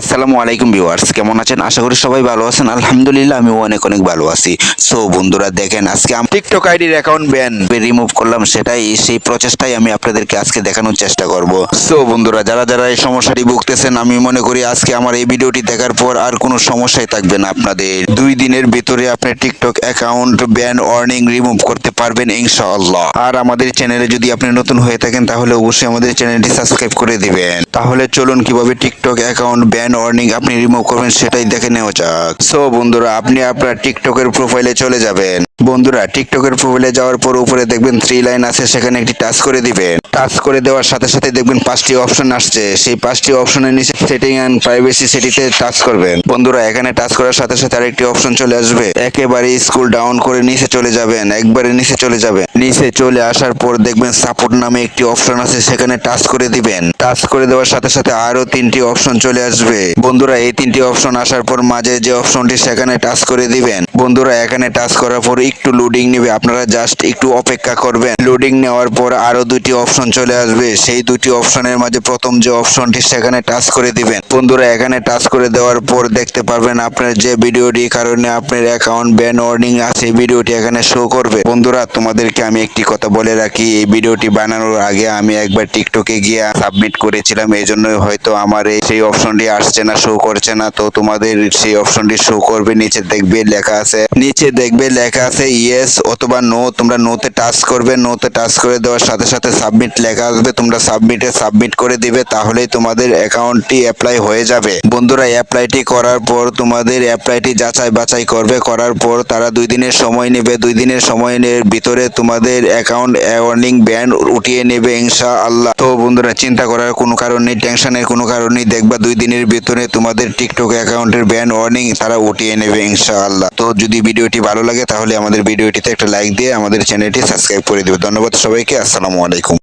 আসসালামু আলাইকুম ভিউয়ার্স কেমন আছেন? আশা করি সবাই ভালো আছেন। আলহামদুলিল্লাহ আমিও অনেক অনেক ভালো আছি। সো বন্ধুরা দেখেন আজকে আমি টিকটক আইডির অ্যাকাউন্ট ব্যান রিমুভ করলাম সেটাই সেই প্রচেষ্টাই আমি আপনাদেরকে আজকে দেখানোর চেষ্টা করব। সো বন্ধুরা যারা যারা এই সমস্যাটি ভুগতেছেন আমি মনে করি আজকে আমার এই ভিডিওটি দেখার পর আর কোনো সমস্যাই থাকবে না আপনাদের। দুই দিনের ভিতরে আপনি TikTok account ban warning remove করতে পারবেন ইনশাআল্লাহ। আর আমাদের চ্যানেলে যদি আপনি নতুন হয়ে থাকেন তাহলে অবশ্যই আমাদের চ্যানেলটি সাবস্ক্রাইব করে দিবেন। তাহলে চলুন কীভাবে টিকটক অ্যাকাউন্ট ব্যান ওয়ার্নিং আপনি রিমুভ করবেন সেটাই দেখে নেওয়া যাক। সো বন্ধুরা, আপনি আপনার টিকটকের প্রোফাইলে চলে যাবেন। বন্ধুরা টিকটকের প্রোফাইলে যাওয়ার পর উপরে দেখবেন থ্রি লাইন আছে, সেখানে একটি টাচ করে দিবেন। টাচ করে দেওয়ার সাথে সাথে দেখবেন পাঁচটি অপশন আসছে। সেই পাঁচটি অপশনের নিচে সেটিং অ্যান্ড প্রাইভেসি সেটিতে টাচ করবেন। বন্ধুরা, এখানে টাচ করার সাথে সাথে আরেকটি অপশন চলে আসবে। একেবারে স্কুল ডাউন করে নিচে চলে যাবেন। একবারে নিচে চলে যাবেন। নিচে চলে আসার পর দেখবেন সাপোর্ট নামে একটি অপশন আছে, সেখানে টাচ করে দিবেন। টাচ করে দেওয়ার সাথে সাথে আরও তিনটি অপশন চলে আসবে। বন্ধুরা, এই তিনটি অপশন আসার পর মাঝে যে অপশনটি সেখানে টাচ করে দিবেন। বন্ধুরা, এখানে টাচ করার পর একটু লোডিং নেবে। আপনারা জাস্ট একটু অপেক্ষা করবেন। লোডিং নেওয়ার পর আরও দুটি অপশন চলে আসবে। সেই দুটি অপশনের মাঝে প্রথম যে অপশনটি সেখানে টাচ করে দিবেন। বন্ধুরা, এখানে টাচ করে দেওয়ার পর দেখতে পারবেন আপনার যে ভিডিওটি কারণে আপনার অ্যাকাউন্ট ব্যান ওয়ার্নিং আছে ভিডিওটি এখানে শো করবে। বন্ধুরা, তোমাদেরকে আমি একটি কথা বলে রাখি, এই ভিডিওটি বানানোর আগে আমি একবার টিকটকে গিয়ে সাবমিট করেছিলাম, এই জন্য হয়তো আমার এই সেই অপশনটি আসছে না শো করছে না। তো তোমাদের সেই অপশনটি শো করবে, নিচে দেখবে লেখা আছে, নিচে দেখবে লেখা আছে ইয়েস অথবা নো তোমরা নোতে টাচ করবে নোতে টাচ করে দেওয়ার সাথে সাথে সাবমিট লেখা আসবে। তোমরা সাবমিটে সাবমিট করে দিবে, তাহলেই তোমাদের অ্যাকাউন্টটি অ্যাপ্লাই হয়ে যাবে। বন্ধুরা অ্যাপ্লাইটি করার পর তোমাদের অ্যাপ্লাইটি যাচাই বাছাই করবে। করার পর তারা দুই দিনের সময় নেবে। দুই দিনের সময়ের ভিতরে তোমাদের অ্যাকাউন্ট ওয়ার্নিং ব্যান্ড উঠিয়ে নেবে ইনশা আল্লাহ তো বন্ধুরা, চিন্তা করার কোনো কারণ নেই টেনশনের কোনো কারণ নেই দেখবা দুই দিনের বেতনে তোমাদের টিকটক অ্যাকাউন্টের ব্যান ওয়ার্নিং তারা উঠিয়ে নেবে, ইনশাআল্লাহ। তো যদি ভিডিওটি ভালো লাগে তাহলে আমাদের ভিডিওটিতে একটা লাইক দিয়ে আমাদের চ্যানেলটি সাবস্ক্রাইব করে দেবে। ধন্যবাদ সবাইকে, আসসালামু আলাইকুম।